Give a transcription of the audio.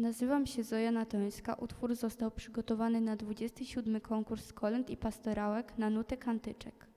Nazywam się Zoja Natońska. Utwór został przygotowany na 27 konkurs kolęd i pastorałek na nutę kantyczek.